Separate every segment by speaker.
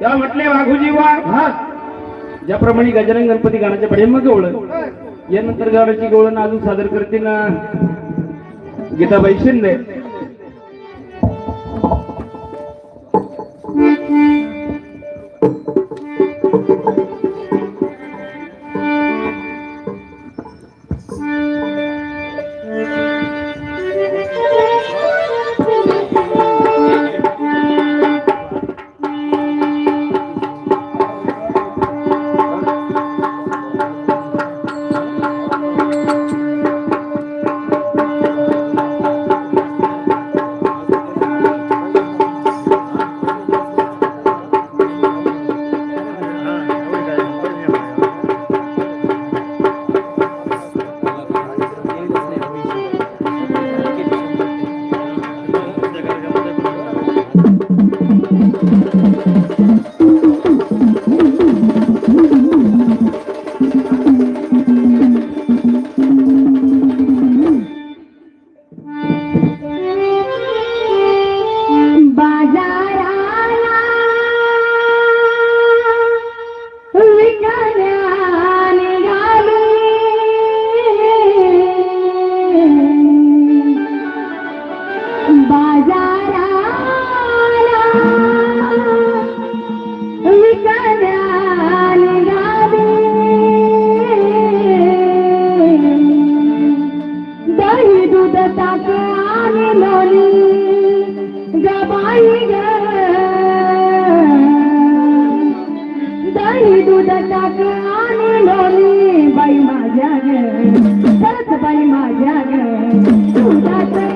Speaker 1: तेव्हा म्हटले वाघोजी वाघ. हा. ज्याप्रमाणे गजानन गणपती गाण्याच्या पडेल मग गवळ यानंतर गाण्याची गवळण अजून सादर करते ना Geetabai Shinde. Yeah, you.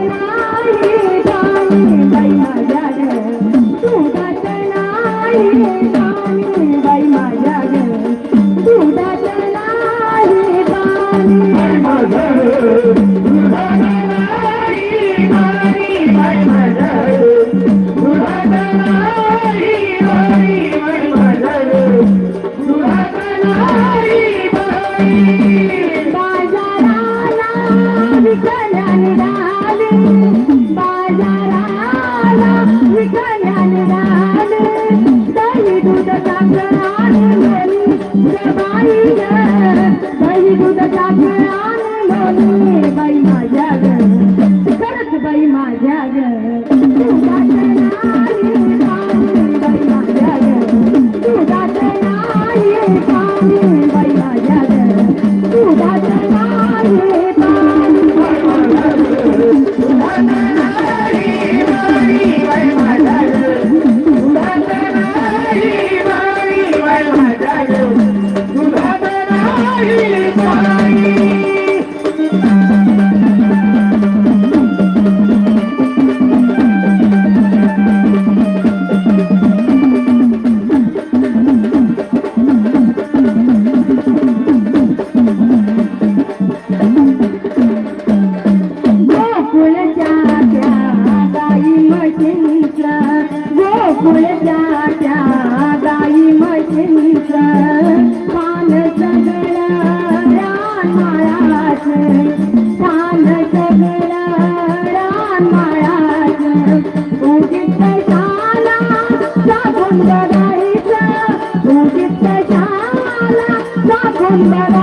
Speaker 1: Bye-bye.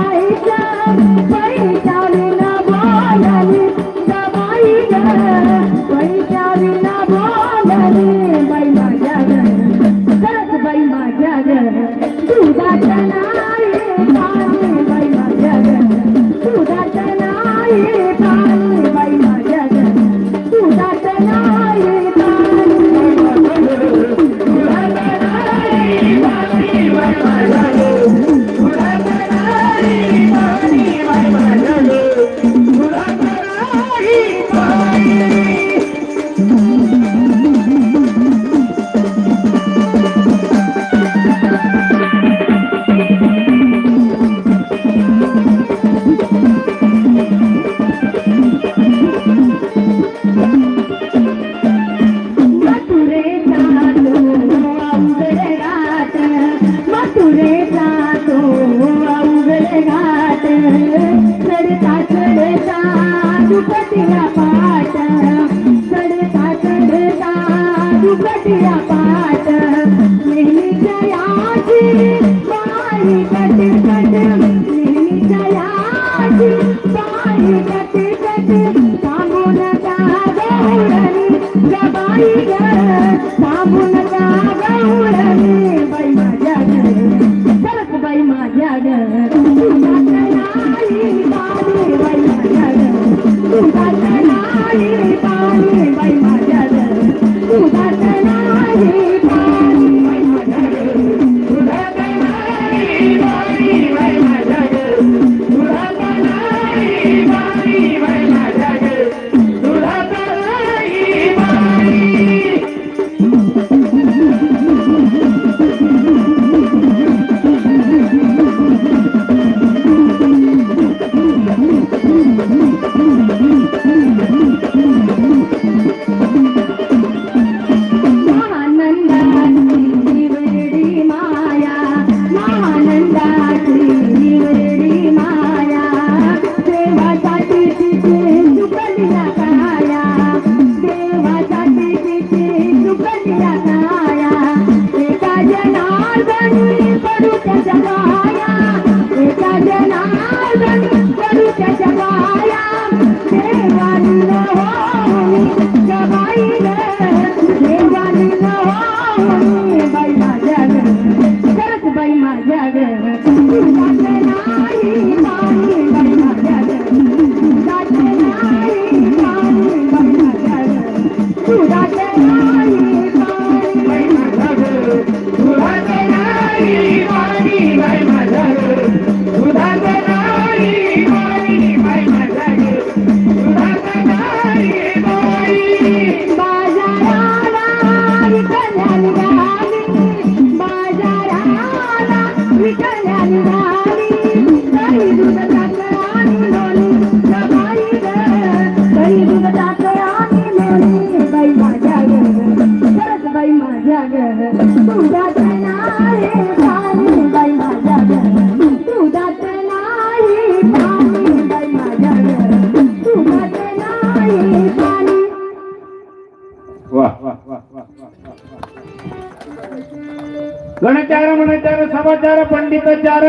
Speaker 1: सर्वचार पंडितचार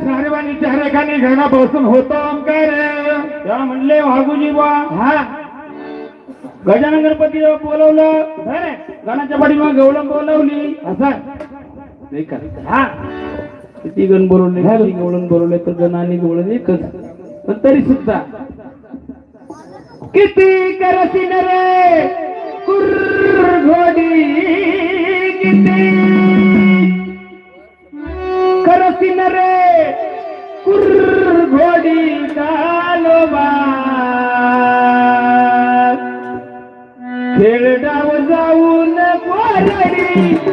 Speaker 2: साहेबांनी चार एकाने घरापासून होतो ओंकार.
Speaker 1: त्या म्हणले वाघुजी बा
Speaker 2: हा.
Speaker 1: गजानन गणपती बोलवलं गणाच्या पाठी मग गवळण बोलवली
Speaker 2: असं. हा.
Speaker 1: किती गण बोलवले गवळण बोलवले तर गणाने गवळण एकच. पण तरी सुद्धा.
Speaker 2: किती करसी रे? कुर्र घोडी किती वतीन रे कुरघोडी कालोबा खेळगाव जाऊन कोरडी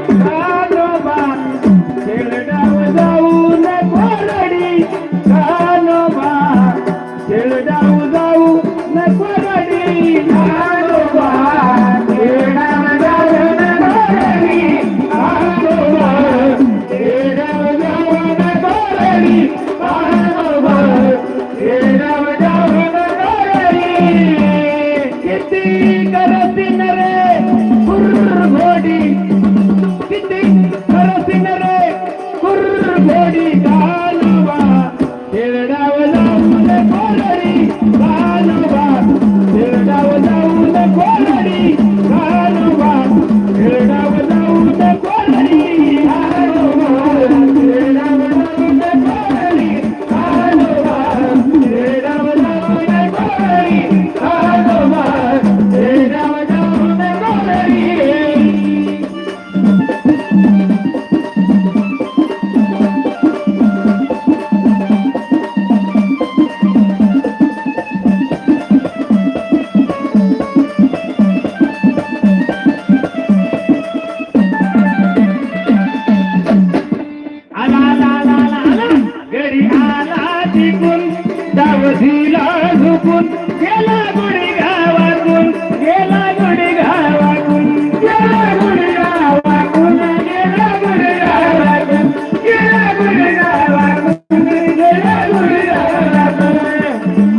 Speaker 2: गावातून गेला गुढी गावातून गेला गुढी गावातून गेला गुढी गावातून गेला गुढी गावातून गेला गुढी गावातून गेला गुढी गावातून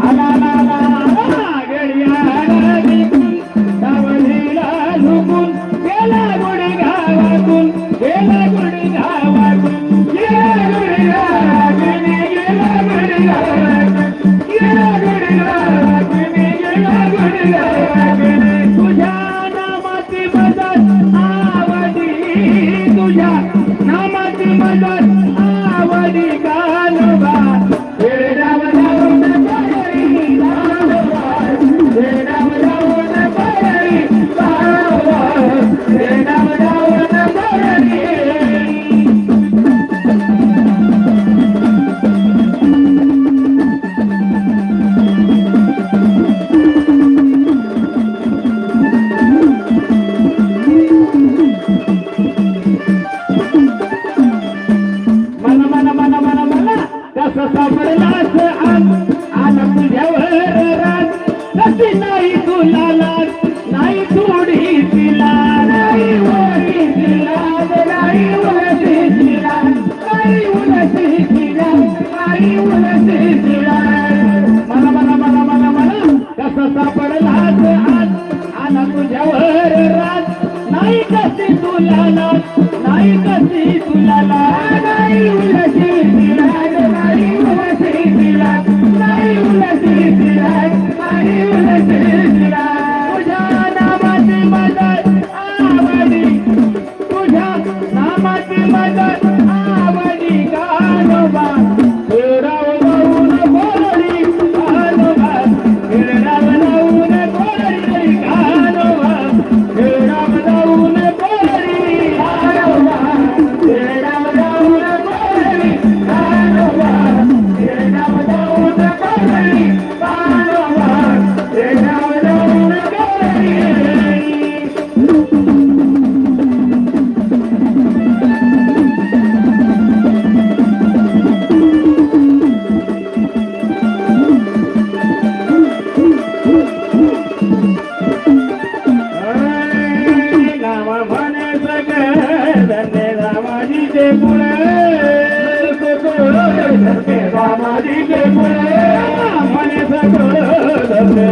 Speaker 2: आला गडियाला निघून सावलीला झुकून गेला गुढी गावातून गेला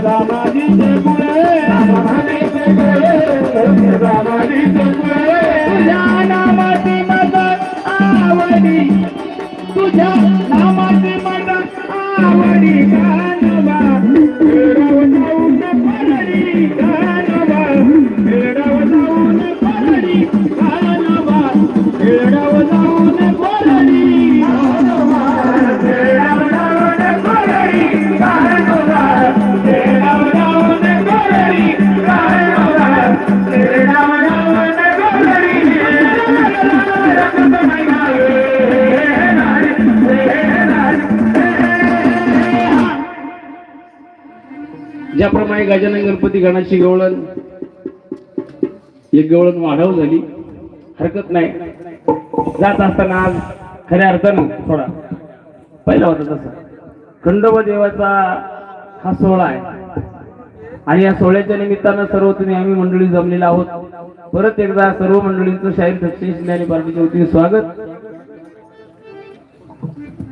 Speaker 2: Grazie.
Speaker 1: ज्याप्रमाणे गजानन गणपती गणाची गवळण. एक गवळण वाढव झाली. हरकत नाही. जात असताना आज खऱ्या अर्थानं थोडा पहिला होता तसा. खंडोबा देवाचा हा सोहळा आहे. आणि या सोहळ्याच्या निमित्तानं सर्व तुम्ही आम्ही मंडळी जमलेला आहोत. परत एकदा सर्व मंडळींचं शाहीर दक्षिण शिंदे आणि पार्टीच्या वतीने स्वागत.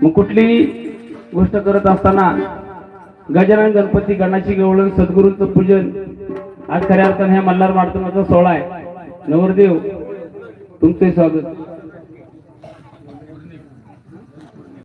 Speaker 1: मग कुठलीही गोष्ट करत असताना गजानन गणपती गणाची गवळण सद्गुरूंचं पूजन. आज खऱ्या अर्थाने ह्या मल्हार माडतुमाचा सोहळा आहे. नवरदेव तुमचे स्वागत.